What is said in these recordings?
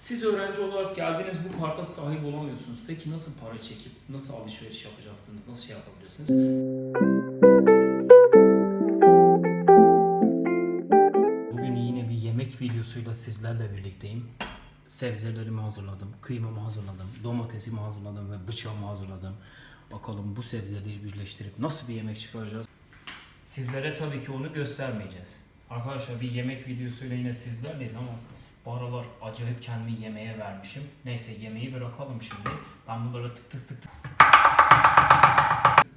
Siz öğrenci olarak geldiğiniz bu karta sahip olamıyorsunuz. Peki nasıl para çekip, nasıl alışveriş yapacaksınız, nasıl şey yapabilirsiniz? Bugün yine bir yemek videosuyla sizlerle birlikteyim. Sebzelerimi hazırladım, kıymamı hazırladım, domatesimi hazırladım ve bıçağımı hazırladım. Bakalım bu sebzeleri birleştirip nasıl bir yemek çıkaracağız? Sizlere tabii ki onu göstermeyeceğiz. Arkadaşlar bir yemek videosuyla yine sizlerleyiz ama bu aralar acayip kendimi yemeğe vermişim. Neyse yemeği bırakalım şimdi. Ben bunları tık tık tık tık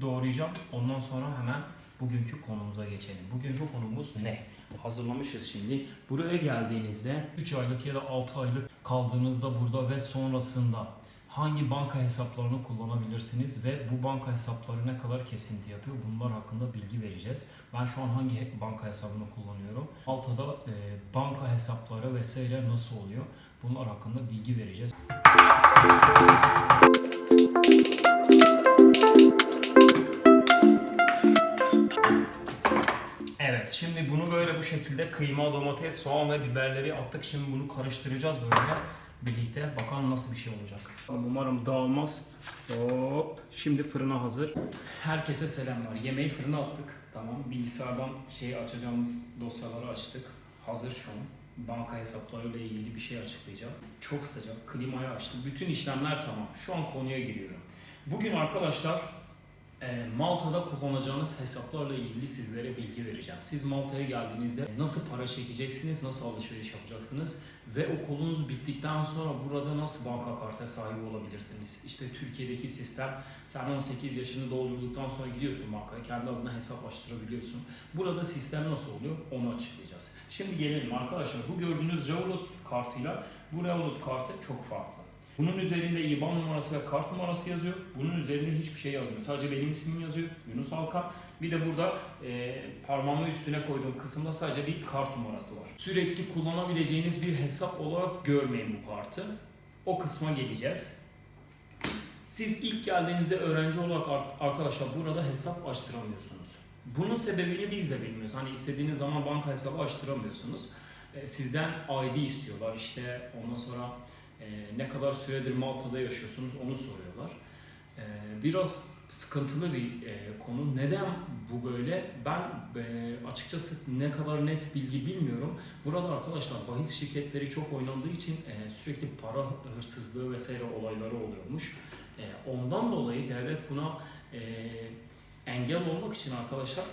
doğrayacağım. Ondan sonra hemen bugünkü konumuza geçelim. Bugünkü konumuz ne? Hazırlamışız şimdi. Buraya geldiğinizde 3 aylık ya da 6 aylık kaldığınızda burada ve sonrasında hangi banka hesaplarını kullanabilirsiniz ve bu banka hesapları ne kadar kesinti yapıyor bunlar hakkında bilgi vereceğiz. Ben şu an hangi banka hesabını kullanıyorum? Altta da e, banka hesapları vesaire nasıl oluyor? Bunlar hakkında bilgi vereceğiz. Evet, şimdi bunu böyle bu şekilde kıyma, domates, soğan ve biberleri attık. Şimdi bunu karıştıracağız böyle birlikte. Bakalım nasıl bir şey olacak. Umarım dağılmaz. Hop. Şimdi fırına hazır. Herkese selamlar. Yemeği fırına attık. Tamam. Bilgisayardan şeyi açacağımız dosyaları açtık. Hazır şu an. Banka hesaplarıyla ilgili bir şey açıklayacağım. Çok sıcak. Klimayı açtım. Bütün işlemler tamam. Şu an konuya giriyorum. Bugün arkadaşlar Malta'da kullanacağınız hesaplarla ilgili sizlere bilgi vereceğim. Siz Malta'ya geldiğinizde nasıl para çekeceksiniz, nasıl alışveriş yapacaksınız ve okulunuz bittikten sonra burada nasıl banka karta sahibi olabilirsiniz? İşte Türkiye'deki sistem sen 18 yaşını doldurduktan sonra gidiyorsun bankaya kendi adına hesap açtırabiliyorsun. Burada sistem nasıl oluyor onu açıklayacağız. Şimdi gelelim arkadaşlar bu gördüğünüz Revolut kartıyla bu Revolut kartı çok farklı. Bunun üzerinde IBAN numarası ve kart numarası yazıyor. Bunun üzerinde hiçbir şey yazmıyor. Sadece benim ismim yazıyor. Yunus Alkan. Bir de burada e, parmağımı üstüne koyduğum kısımda sadece bir kart numarası var. Sürekli kullanabileceğiniz bir hesap olarak görmeyin bu kartı. O kısma geleceğiz. Siz ilk geldiğinizde öğrenci olarak ar- arkadaşlar burada hesap açtıramıyorsunuz. Bunun sebebini biz de bilmiyoruz. Hani istediğiniz zaman banka hesabı açtıramıyorsunuz. E, Sizden ID istiyorlar. İşte ondan sonra e, ne kadar süredir Malta'da yaşıyorsunuz onu soruyorlar. E, biraz sıkıntılı bir e, konu. Neden bu böyle? Ben e, açıkçası ne kadar net bilgi bilmiyorum. Burada arkadaşlar bahis şirketleri çok oynandığı için e, sürekli para hırsızlığı vesaire olayları oluyormuş. Ondan dolayı devlet buna engel olmak için arkadaşlar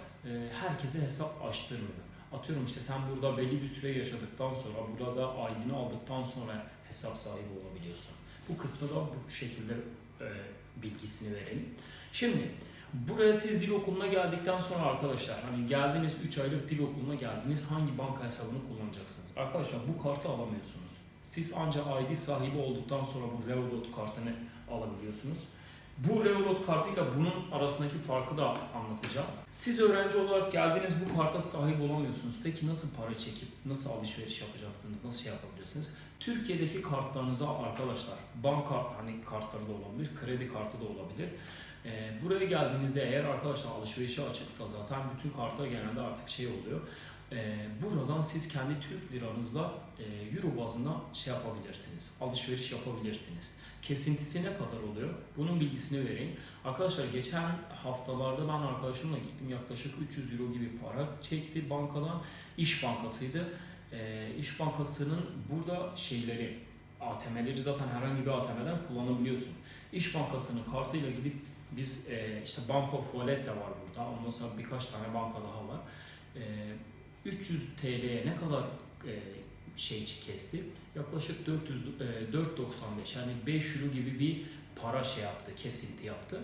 herkese hesap açtırmıyor. Atıyorum işte sen burada belli bir süre yaşadıktan sonra, burada ID'ni aldıktan sonra hesap sahibi olabiliyorsun. Bu kısmı da bu şekilde e, bilgisini verelim. Şimdi buraya siz dil okuluna geldikten sonra arkadaşlar hani geldiniz 3 aylık dil okuluna geldiniz hangi banka hesabını kullanacaksınız? Arkadaşlar bu kartı alamıyorsunuz. Siz ancak ID sahibi olduktan sonra bu Revolut kartını alabiliyorsunuz. Bu Revolut kartıyla bunun arasındaki farkı da anlatacağım. Siz öğrenci olarak geldiğiniz bu karta sahip olamıyorsunuz. Peki nasıl para çekip, nasıl alışveriş yapacaksınız, nasıl şey yapabilirsiniz? Türkiye'deki kartlarınızda arkadaşlar banka hani kartları da olabilir, kredi kartı da olabilir. Ee, buraya geldiğinizde eğer arkadaşlar alışverişe açıksa zaten bütün kartlar genelde artık şey oluyor. Ee, buradan siz kendi Türk liranızla e, euro bazında şey yapabilirsiniz, alışveriş yapabilirsiniz. Kesintisi ne kadar oluyor? Bunun bilgisini vereyim. Arkadaşlar geçen haftalarda ben arkadaşımla gittim yaklaşık 300 euro gibi para çekti bankadan. İş Bankası'ydı. Ee, İş Bankası'nın burada şeyleri, ATM'leri zaten herhangi bir ATM'den kullanabiliyorsun. İş Bankası'nın kartıyla gidip biz e, işte Bank of Wallet de var burada. Ondan sonra birkaç tane banka daha var. E, 300 TL'ye ne kadar e, şey kesti? Yaklaşık 400 e, 4.95 yani 5 euro gibi bir para şey yaptı, kesinti yaptı.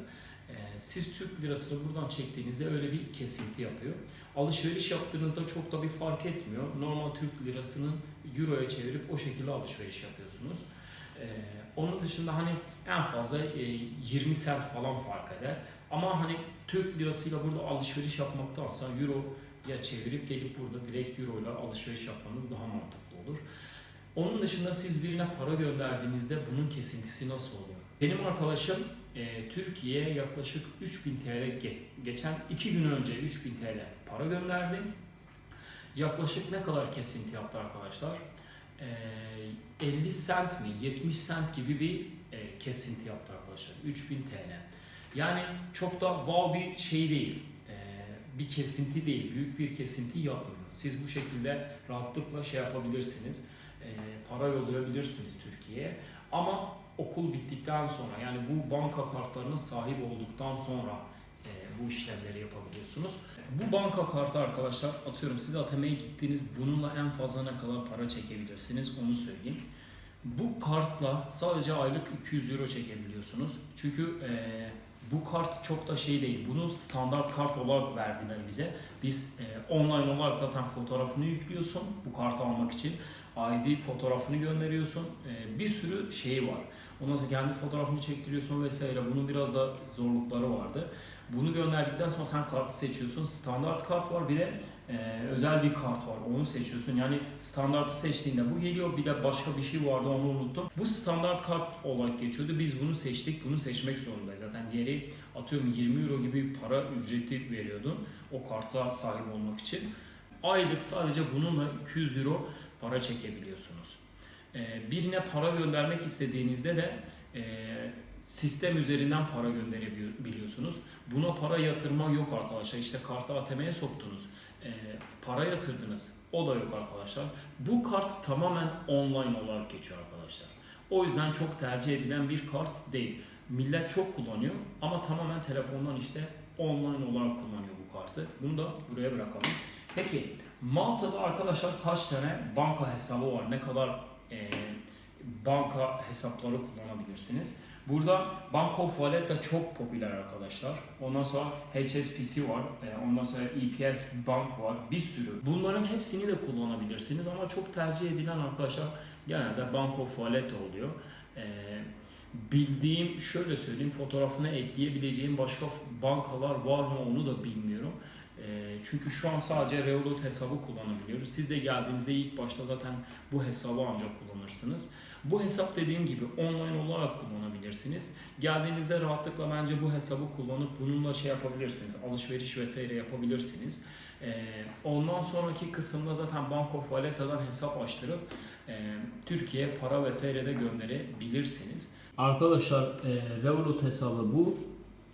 E, siz Türk lirasını buradan çektiğinizde öyle bir kesinti yapıyor. Alışveriş yaptığınızda çok da bir fark etmiyor. Normal Türk lirasını euroya çevirip o şekilde alışveriş yapıyorsunuz. E, onun dışında hani en fazla e, 20 sent falan fark eder. Ama hani Türk lirasıyla burada alışveriş yapmaktansa euro ya çevirip gelip burada direkt euro ile alışveriş yapmanız daha mantıklı olur. Onun dışında siz birine para gönderdiğinizde bunun kesintisi nasıl oluyor? Benim arkadaşım e, Türkiye'ye yaklaşık 3000 TL ge- geçen 2 gün önce 3000 TL para gönderdi. Yaklaşık ne kadar kesinti yaptı arkadaşlar? e, 50 sent mi 70 sent gibi bir e, kesinti yaptı arkadaşlar. 3000 TL. Yani çok da wow bir şey değil. E, bir kesinti değil. Büyük bir kesinti yapmıyor. Siz bu şekilde rahatlıkla şey yapabilirsiniz. E, para yollayabilirsiniz Türkiye'ye. Ama okul bittikten sonra yani bu banka kartlarına sahip olduktan sonra e, bu işlemleri yapabiliyorsunuz. Bu banka kartı arkadaşlar atıyorum siz ATM'ye gittiniz bununla en fazla ne kadar para çekebilirsiniz onu söyleyeyim. Bu kartla sadece aylık 200 euro çekebiliyorsunuz. Çünkü e, bu kart çok da şey değil. Bunu standart kart olarak verdiler bize. Biz e, online olarak zaten fotoğrafını yüklüyorsun bu kartı almak için. ID fotoğrafını gönderiyorsun. E, bir sürü şeyi var. Ondan sonra kendi fotoğrafını çektiriyorsun vesaire. Bunun biraz da zorlukları vardı. Bunu gönderdikten sonra sen kartı seçiyorsun. Standart kart var bir de e, özel bir kart var. Onu seçiyorsun. Yani standartı seçtiğinde bu geliyor. Bir de başka bir şey vardı onu unuttum. Bu standart kart olarak geçiyordu. Biz bunu seçtik. Bunu seçmek zorundayız. Zaten diğeri atıyorum 20 euro gibi para ücreti veriyordun. O karta sahip olmak için. Aylık sadece bununla 200 euro para çekebiliyorsunuz. E, birine para göndermek istediğinizde de e, sistem üzerinden para gönderebiliyorsunuz. Buna para yatırma yok arkadaşlar. İşte kartı ATM'ye soktunuz. E, para yatırdınız. O da yok arkadaşlar. Bu kart tamamen online olarak geçiyor arkadaşlar. O yüzden çok tercih edilen bir kart değil. Millet çok kullanıyor ama tamamen telefondan işte online olarak kullanıyor bu kartı. Bunu da buraya bırakalım. Peki Malta'da arkadaşlar kaç tane banka hesabı var? Ne kadar e, banka hesapları kullanabilirsiniz? Burada Bank of Valletta çok popüler arkadaşlar. Ondan sonra HSBC var. e, Ondan sonra EPS Bank var. Bir sürü. Bunların hepsini de kullanabilirsiniz ama çok tercih edilen arkadaşlar genelde Bank of Valletta oluyor. E, Bildiğim, şöyle söyleyeyim, fotoğrafına ekleyebileceğim başka bankalar var mı onu da bilmiyorum. E, Çünkü şu an sadece Revolut hesabı kullanabiliyoruz. Siz de geldiğinizde ilk başta zaten bu hesabı ancak kullanırsınız. Bu hesap dediğim gibi online olarak kullanabilirsiniz. Geldiğinizde rahatlıkla bence bu hesabı kullanıp bununla şey yapabilirsiniz. Alışveriş vesaire yapabilirsiniz. Ee, ondan sonraki kısımda zaten Bank of Valletta'dan hesap açtırıp e, Türkiye'ye para vesaire de gönderebilirsiniz. Arkadaşlar e, Revolut hesabı bu.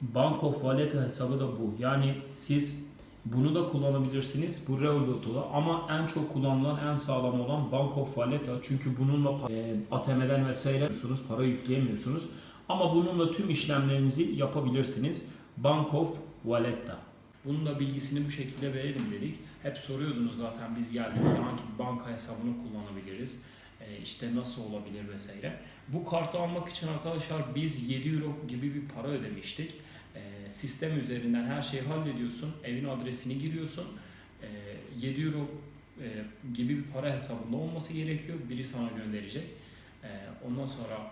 Bank of Valletta hesabı da bu. Yani siz bunu da kullanabilirsiniz. Bu Revolut'u da ama en çok kullanılan, en sağlam olan Bank of Valletta. Çünkü bununla e, ATM'den vesaire para yükleyemiyorsunuz. Ama bununla tüm işlemlerinizi yapabilirsiniz. Bank of Valletta. Bunun da bilgisini bu şekilde verelim dedik. Hep soruyordunuz zaten biz geldiğimizde hangi banka hesabını kullanabiliriz, e, işte nasıl olabilir vesaire. Bu kartı almak için arkadaşlar biz 7 euro gibi bir para ödemiştik. Sistem üzerinden her şeyi hallediyorsun, evin adresini giriyorsun. E, 7 euro e, gibi bir para hesabında olması gerekiyor. Biri sana gönderecek. E, ondan sonra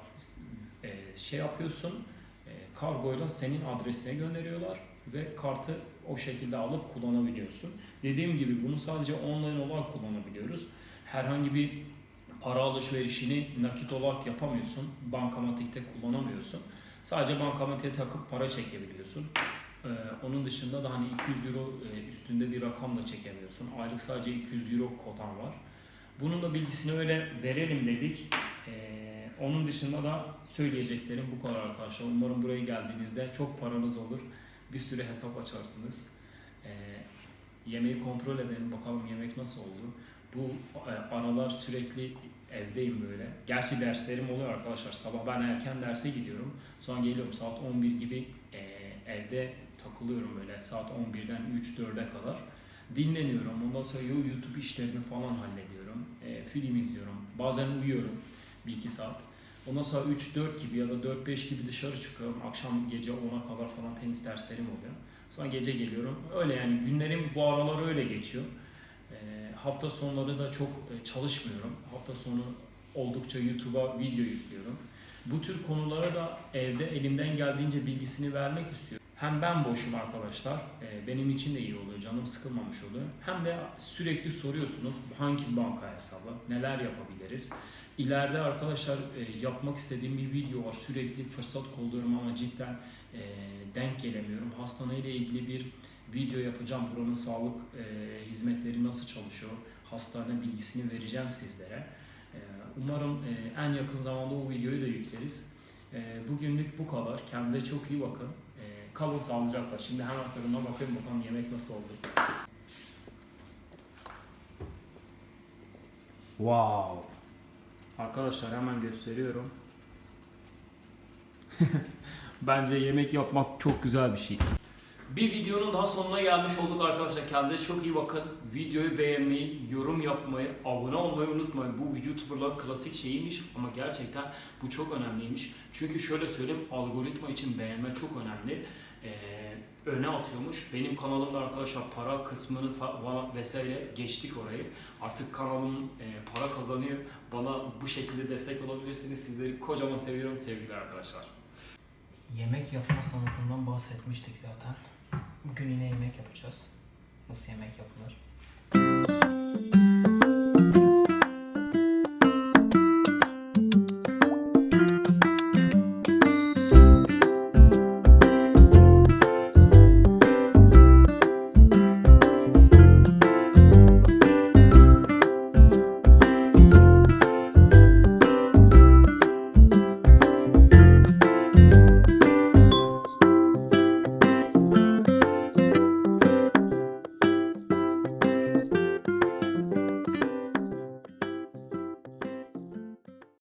e, şey yapıyorsun, e, kargoyla senin adresine gönderiyorlar ve kartı o şekilde alıp kullanabiliyorsun. Dediğim gibi bunu sadece online olarak kullanabiliyoruz. Herhangi bir para alışverişini nakit olarak yapamıyorsun. Bankamatikte kullanamıyorsun. Sadece bankamatiğe takıp para çekebiliyorsun. Ee, onun dışında da hani 200 euro e, üstünde bir rakam da çekemiyorsun. Aylık sadece 200 euro kotan var. Bunun da bilgisini öyle verelim dedik. Ee, onun dışında da söyleyeceklerim bu kadar arkadaşlar. Umarım buraya geldiğinizde çok paranız olur. Bir sürü hesap açarsınız. Ee, yemeği kontrol edelim bakalım yemek nasıl oldu. Bu e, aralar sürekli evdeyim böyle. Gerçi derslerim oluyor arkadaşlar. Sabah ben erken derse gidiyorum. Sonra geliyorum saat 11 gibi e, evde takılıyorum böyle saat 11'den 3-4'e kadar. Dinleniyorum. Ondan sonra yo- YouTube işlerini falan hallediyorum. E, film izliyorum. Bazen uyuyorum 1-2 saat. Ondan sonra 3-4 gibi ya da 4-5 gibi dışarı çıkıyorum. Akşam gece 10'a kadar falan tenis derslerim oluyor. Sonra gece geliyorum. Öyle yani günlerim bu aralar öyle geçiyor. E, hafta sonları da çok e, çalışmıyorum. Hafta sonu oldukça YouTube'a video yüklüyorum. Bu tür konulara da evde elimden geldiğince bilgisini vermek istiyorum. Hem ben boşum arkadaşlar, e, benim için de iyi oluyor, canım sıkılmamış oluyor. Hem de sürekli soruyorsunuz hangi banka hesabı, neler yapabiliriz. İleride arkadaşlar e, yapmak istediğim bir video var. Sürekli fırsat kolluyorum ama cidden denk gelemiyorum. Hastaneyle ilgili bir video yapacağım. Buranın sağlık e, hizmetleri nasıl çalışıyor, hastane bilgisini vereceğim sizlere. E, Umarım e, en yakın zamanda o videoyu da yükleriz. E, bugünlük bu kadar. Kendinize çok iyi bakın. E, kalın sağlıcakla. Şimdi hemen fırına bakayım bakalım yemek nasıl oldu. Wow. Arkadaşlar hemen gösteriyorum. Bence yemek yapmak çok güzel bir şey. Bir videonun daha sonuna gelmiş olduk arkadaşlar. Kendinize çok iyi bakın. Videoyu beğenmeyi, yorum yapmayı, abone olmayı unutmayın. Bu YouTuber'ların klasik şeyiymiş ama gerçekten bu çok önemliymiş. Çünkü şöyle söyleyeyim, algoritma için beğenme çok önemli. Ee, öne atıyormuş. Benim kanalımda arkadaşlar para kısmını vesaire geçtik orayı. Artık kanalım e, para kazanıyor. Bana bu şekilde destek olabilirsiniz. Sizleri kocaman seviyorum sevgili arkadaşlar. Yemek yapma sanatından bahsetmiştik zaten. Bugün yine yemek yapacağız. Nasıl yemek yapılır?